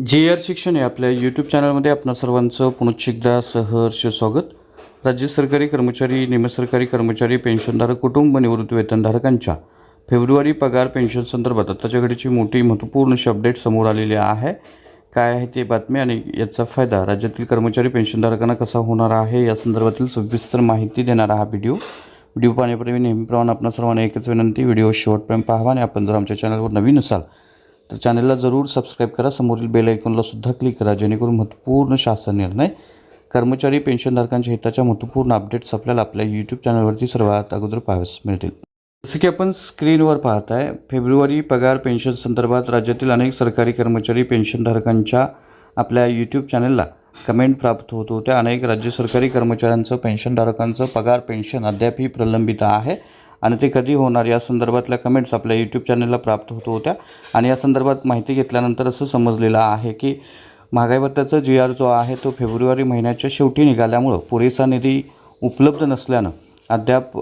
जे आर शिक्षण हे आपल्या यूट्यूब चॅनलमध्ये आपणा सर्वांचं पुनश्च एकदा सहर्ष स्वागत. राज्य सरकारी कर्मचारी निमसरकारी कर्मचारी पेन्शनधारक कुटुंब निवृत्ती वेतनधारकांच्या फेब्रुवारी पगार पेन्शन संदर्भात आत्ताच्या घडीची मोठी महत्त्वपूर्ण अपडेट समोर आलेली आहे. काय आहे ते बातमी आणि याचा फायदा राज्यातील कर्मचारी पेन्शनधारकांना कसा होणार आहे या संदर्भातील सविस्तर माहिती देणारा हा व्हिडिओ व्हिडिओ पाहण्यापूर्वी नेहमीप्रमाणे आपणा सर्वांना एकच विनंती व्हिडिओ शेवटपर्यंत पाहावा आणि आपण जर आमच्या चॅनलवर नवीन असाल तर चॅनलला जरूर सबस्क्राईब करा. समोरील बेल आयकॉनला सुद्धा क्लिक करा जेणेकरून महत्त्वपूर्ण शासन निर्णय कर्मचारी पेन्शनधारकांच्या हिताच्या महत्त्वपूर्ण अपडेट्स आपल्याला आपल्या यूट्यूब चॅनलवरती सर्वात अगोदर पाहाव्यास मिळतील. जसं की आपण स्क्रीनवर पाहत आहे फेब्रुवारी पगार पेन्शन संदर्भात राज्यातील अनेक सरकारी कर्मचारी पेन्शनधारकांच्या आपल्या यूट्यूब चॅनलला कमेंट प्राप्त होत होत्या. अनेक राज्य सरकारी कर्मचाऱ्यांचं पेन्शनधारकांचं पगार पेन्शन अद्यापही प्रलंबित आहे. आणि ते कधी होणार या संदर्भातल्या कमेंट्स आपल्या यूट्यूब चॅनलला प्राप्त होत होत्या. आणि या संदर्भात माहिती घेतल्यानंतर असं समजलेलं आहे की महागाई भत्त्याचा जी आर जो आहे तो फेब्रुवारी महिन्याच्या शेवटी निघाल्यामुळं पुरेसा निधी उपलब्ध नसल्यानं अद्याप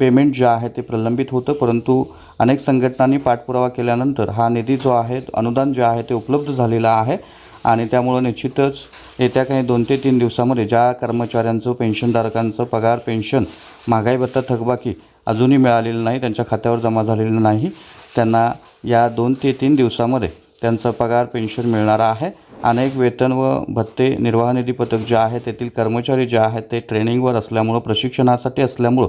पेमेंट जे आहे ते प्रलंबित होतं. परंतु अनेक संघटनांनी पाठपुरावा केल्यानंतर हा निधी जो आहे अनुदान जे आहे ते उपलब्ध झालेलं आहे. आणि त्यामुळं निश्चितच येत्या काही दोन ते तीन दिवसामध्ये ज्या कर्मचाऱ्यांचं पेन्शनधारकांचं पगार पेन्शन महागाई भत्ता थकबाकी अजूनही मिळालेलं नाही त्यांच्या खात्यावर जमा झालेलं नाही. त्यांना या दोन ते तीन दिवसामध्ये त्यांचं पगार पेन्शन मिळणार आहे. अनेक वेतन व भत्ते निर्वाह निधी पथक जे आहे तेथील कर्मचारी जे आहेत ते ट्रेनिंगवर असल्यामुळं प्रशिक्षणासाठी असल्यामुळं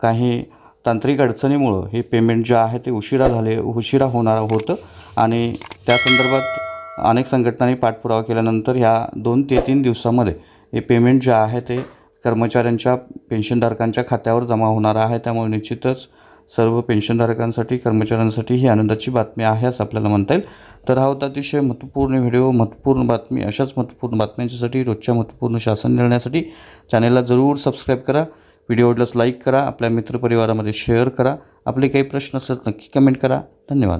काही तांत्रिक अडचणीमुळं हे पेमेंट जे आहे ते उशिरा झाले उशिरा होणार होतं. आणि त्या संदर्भात अनेक संघटनांनी पाठपुरावा केल्यानंतर ह्या दोन ते तीन दिवसामध्ये हे पेमेंट जे आहे ते कर्मचाऱ्यांच्या पेन्शनधारकांच्या खात्यावर जमा होणार आहे. त्यामुळे निश्चितच सर्व पेन्शनधारकांसाठी कर्मचाऱ्यांसाठी ही आनंदाची बातमी आहे असं आपल्याला म्हणता येईल. तर हा होता अतिशय महत्त्वपूर्ण व्हिडिओ महत्त्वपूर्ण बातमी अशाच महत्त्वपूर्ण बातम्यांच्यासाठी रोजच्या महत्त्वपूर्ण शासन निर्णयासाठी चॅनेलला जरूर सबस्क्राईब करा. व्हिडिओ आवडल्यास लाईक करा आपल्या मित्रपरिवारामध्ये शेअर करा. आपले काही प्रश्न असल्यास नक्की कमेंट करा. धन्यवाद.